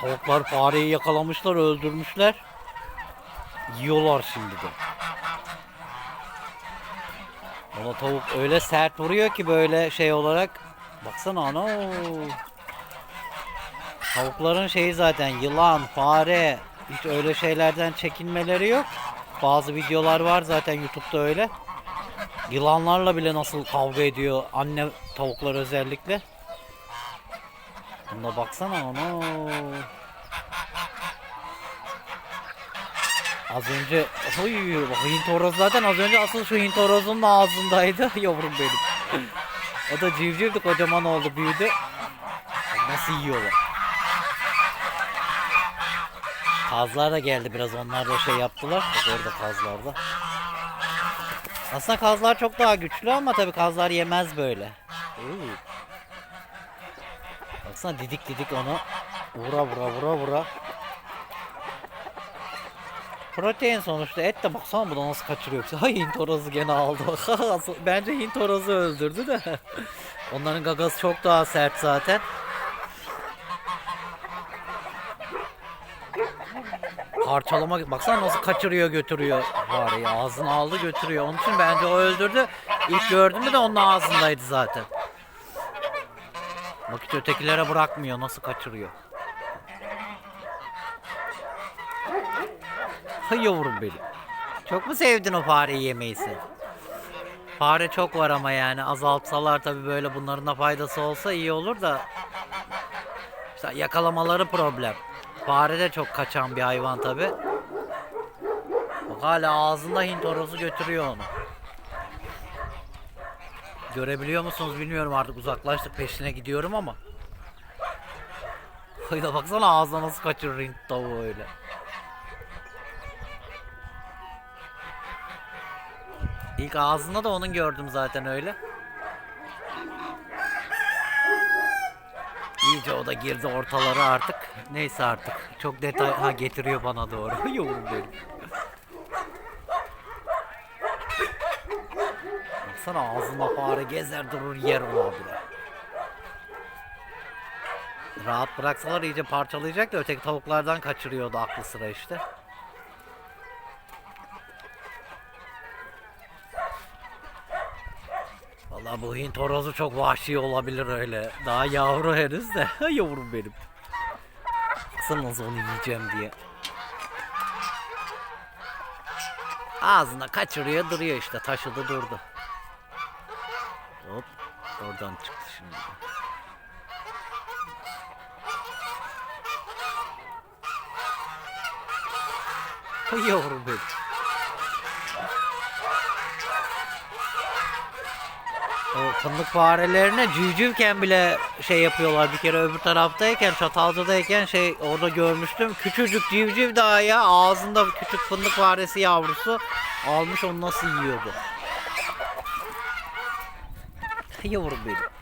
Tavuklar fareyi yakalamışlar, öldürmüşler. Yiyorlar şimdi de. Ona tavuk öyle sert vuruyor ki böyle şey olarak. Baksana ana. Tavukların şeyi zaten yılan, fare hiç öyle şeylerden çekinmeleri yok. Bazı videolar var zaten YouTube'da öyle. Yılanlarla bile nasıl kavga ediyor anne tavuklar özellikle. Buna baksana ana. Az önce oy, Hint horozu zaten az önce asıl şu Hint horozunun ağzındaydı yavrum benim. o da civcivdi kocaman oldu büyüdü. Nasıl yiyorlar. Kazlar da geldi biraz onlar da şey yaptılar. Bak orada kazlar da. Aslında kazlar çok daha güçlü ama tabii kazlar yemez böyle. Oo. Baksana didik didik onu vura vura vura vura. Protein sonuçta et de baksana bu da nasıl kaçırıyor. Hay Hint horozu gene aldı. Bence Hint horozu öldürdü de. Onların gagası çok daha sert zaten. Parçalama baksana nasıl kaçırıyor götürüyor fareyi ağzına aldı götürüyor onun için bence o öldürdü İlk gördüğümde de onun ağzındaydı zaten Bak hiç ötekilere bırakmıyor nasıl kaçırıyor Hay yavrum benim Çok mu sevdin o fareyi yemeyi? Fare çok var ama yani azaltsalar tabi böyle bunların da faydası olsa iyi olur da işte yakalamaları problem. Fare de çok kaçan bir hayvan tabi. Bak hala ağzında Hint horozu götürüyor onu. Görebiliyor musunuz bilmiyorum artık uzaklaştık peşine gidiyorum ama. Hayda baksana ağzına nasıl kaçırır Hint tavuğu öyle. İlk ağzında da onun gördüm zaten öyle. İyice o da girdi ortalara artık. Neyse artık. Çok detay ha getiriyor bana doğru. Yavrum benim. Baksana ağzında fare gezer durur yer onu abi. Rahat bıraksalar iyice parçalayacak da öteki tavuklardan kaçırıyordu aklı sıra işte. Vallahi bu Hint horozu çok vahşi olabilir öyle. Daha yavru henüz de. Yavrum benim. Nasıl onu yiyeceğim diye. Ağzına kaçırıyor duruyor işte. Taşıdı durdu. Oradan çıktı şimdi. Ay Yavrum benim. O fındık farelerine civcivken bile şey yapıyorlar. Bir kere öbür taraftayken Çatalca'dayken şey orada görmüştüm. Küçücük civciv daha ya. Ağzında küçük fındık faresi yavrusu. Almış onu nasıl yiyordu Yavrum benim